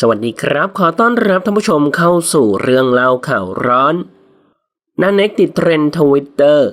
สวัสดีครับ ขอต้อนรับท่านผู้ชมเข้าสู่เรื่องเล่าข่าวร้อนนันเน็กติดเทรนด์ทวิตเตอร์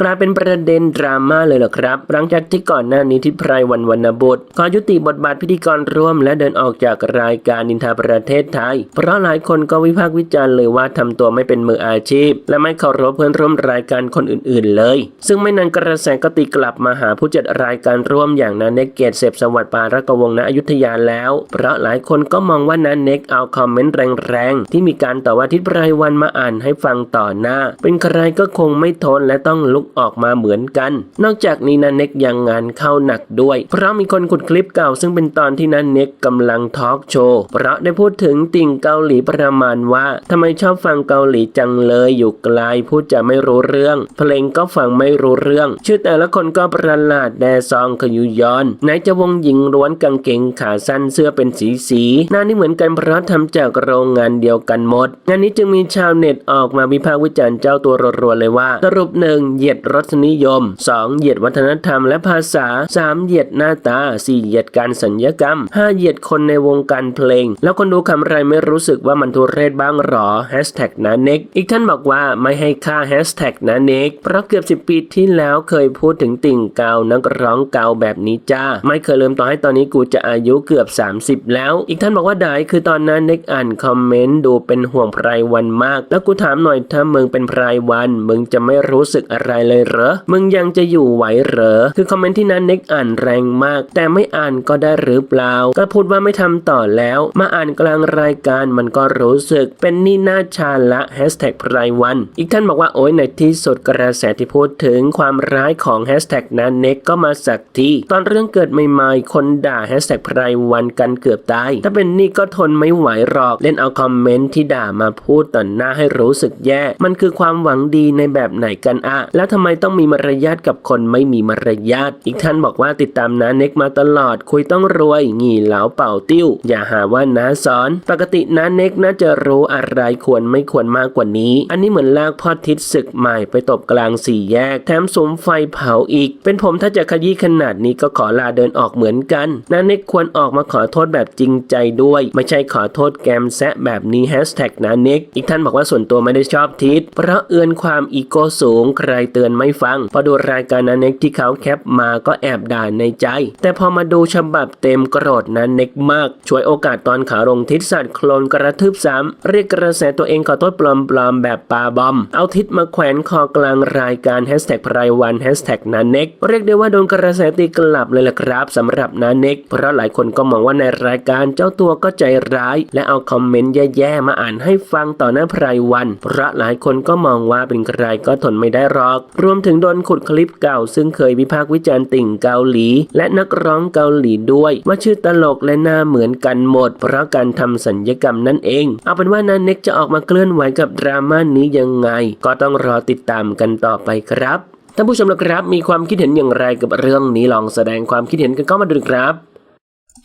กลายเป็นประเด็นดราม่าเลยเหรอครับ หลังจากที่ก่อนหน้านี้ที่ไพรวันวรรณบุตรขอยุติบทบาทพิธีกรร่วม และเดินออกจากรายการนินทาประเทศไทย เพราะหลายคนก็วิพากษ์วิจารณ์เลยว่าทำตัวไม่เป็นมืออาชีพ และไม่เคารพเพื่อนร่วมรายการคนอื่นๆเลย ซึ่งไม่นานกระแสก็ตีกลับมาหาผู้จัดรายการร่วมอย่างนันเน็กเกตเสพสวัสดิ์ปารกวงศ์ณอยุธยาแล้ว เพราะหลายคนก็มองว่านันเน็กเอาคอมเมนต์แรงๆที่มีการต่อว่าทิศไพรวันมาอ่านให้ฟังต่อหน้า เป็นใครก็คงไม่ทนและต้องลุกออกมาเหมือนกัน นอกจากนี้นันเน็กยังงานเข้าหนักด้วย เพราะมีคนขุดคลิปเก่าซึ่งเป็นตอนที่นันเน็กกำลังทอล์กโชว์เพราะได้พูดถึงติ่งเกาหลีประมาณว่าทำไมชอบฟังเกาหลีจังเลยอยู่ไกลพูดจะไม่รู้เรื่อง เพลงก็ฟังไม่รู้เรื่อง ชื่อแต่ละคนก็ประหลาดแดซองขยุยอนไหนจะวงหญิงล้วนกางเกงขาสั้นเสื้อเป็นสีสีหน้านี่เหมือนกันเพราะทำจากโรงงานเดียวกันหมดงานนี้จึงมีชาวเน็ตออกมาวิพากษ์วิจารณ์เจ้าตัวรัวๆเลยว่า สรุปหนึ่งเหยียดรสนิยม 2. เหยียดวัฒนธรรมและภาษา 3. เหยียดหน้าตา 4. เหยียดการสัญญกรรม 5. เหยียดคนในวงการเพลง แล้วคนดูคำไรไม่รู้สึกว่ามันทุเรศบ้างหรอแฮชแท็กนาเน็กอีกท่านบอกว่าไม่ให้ค่าแฮชแท็กนาเน็กเพราะเกือบ 10 ปีที่แล้วเคยพูดถึงติ่งเกานักร้องเกาแบบนี้จ้า ไม่เคยลืมต่อให้ตอนนี้กูจะอายุเกือบ 30 แล้ว อีกท่านบอกว่าได้คือตอนนั้นเน็กอ่านคอมเมนต์ดูเป็นห่วงไพรวันมาก แล้วกูถามหน่อยถ้ามึงเป็นไพรวัน มึงจะไม่รู้สึกอะไรเลยเหรอ มึงยังจะอยู่ไหวเหรอ คือคอมเมนต์ที่นั้นเน็กอ่านแรงมาก แต่ไม่อ่านก็ได้หรือเปล่า ก็พูดว่าไม่ทำต่อแล้ว มาอ่านกลางรายการมันก็รู้สึกเป็นนี่หน้าชาละแฮชแท็กไพรวัน อีกท่านบอกว่าโอ้ยในที่สุดกระแสที่พูดถึงความร้ายของแฮชแท็กนั้นเน็กก็มาสักทีตอนเรื่องเกิดใหม่ๆคนด่าแฮชแท็กไพรวันกันเกือบตาย ถ้าเป็นนี่ก็ทนไม่ไหวหรอก เล่นเอาคอมเมนต์ที่ด่ามาพูดต่อหน้าให้รู้สึกแย่ มันคือความหวังดีในแบบไหนกันอะแล้วทำไมต้องมีมารยาทกับคนไม่มีมารยาทอีกท่านบอกว่าติดตามน้าเน็กมาตลอดคุยต้องรวยหงี่เหลาเป่าติ้ว อย่าหาว่าน้าสอน ปกติน้าเน็กน่าจะรู้อะไรควรไม่ควรมากกว่านี้ อันนี้เหมือนลากพ่อทิศศึกใหม่ไปตบกลางสี่แยก แถมสมไฟเผาอีก เป็นผมถ้าจะขยี้ขนาดนี้ก็ขอลาเดินออกเหมือนกันน้าเน็กควรออกมาขอโทษแบบจริงใจด้วย ไม่ใช่ขอโทษแกมแซะแบบนี้แฮชแท็กน้าเน็กอีกท่านบอกว่าส่วนตัวไม่ได้ชอบทิศเพราะเอือนความอีโก้สูงใครเตือนไม่ฟังพอดูรายการน้าเน็กที่เขาแคปมาก็แอบด่าในใจ แต่พอมาดูฉบับเต็มโกรธน้าเน็กมาก ช่วยโอกาสตอนขาลงทิศสัตว์โคลนกระทืบซ้ำเรียกกระแสตัวเองขอโทษปลอมๆแบบปาบอม เอาทิศมาแขวนคอกลางรายการแฮชแท็กไพรวันแฮชแท็กนาเน็กเรียกได้ว่าโดนกระแสตีกลับเลยล่ะครับสำหรับนาเน็กเพราะหลายคนก็มองว่าในรายการเจ้าตัวก็ใจร้าย และเอาคอมเมนต์แย่ๆมาอ่านให้ฟังต่อหน้าไพรวัน เพราะหลายคนก็มองว่าเป็นใครก็ทนไม่ได้หรอกรวมถึงโดนขุดคลิปเก่า ซึ่งเคยวิพากษ์วิจารณ์ติ่งเกาหลี และนักร้องเกาหลีด้วย ว่าชื่อตลกและหน้าเหมือนกันหมด เพราะการทำสัญญกรรมนั่นเอง เอาเป็นว่านาเน็กจะออกมาเคลื่อนไหวกับดราม่านี้ยังไง ก็ต้องรอติดตามกันต่อไปครับท่านผู้ชมนะครับมีความคิดเห็นอย่างไรกับเรื่องนี้ลองแสดงความคิดเห็นกันเข้ามาดูครับ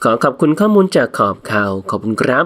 ขอขอบคุณข้อมูลจากขอบข่าวขอบคุณครับ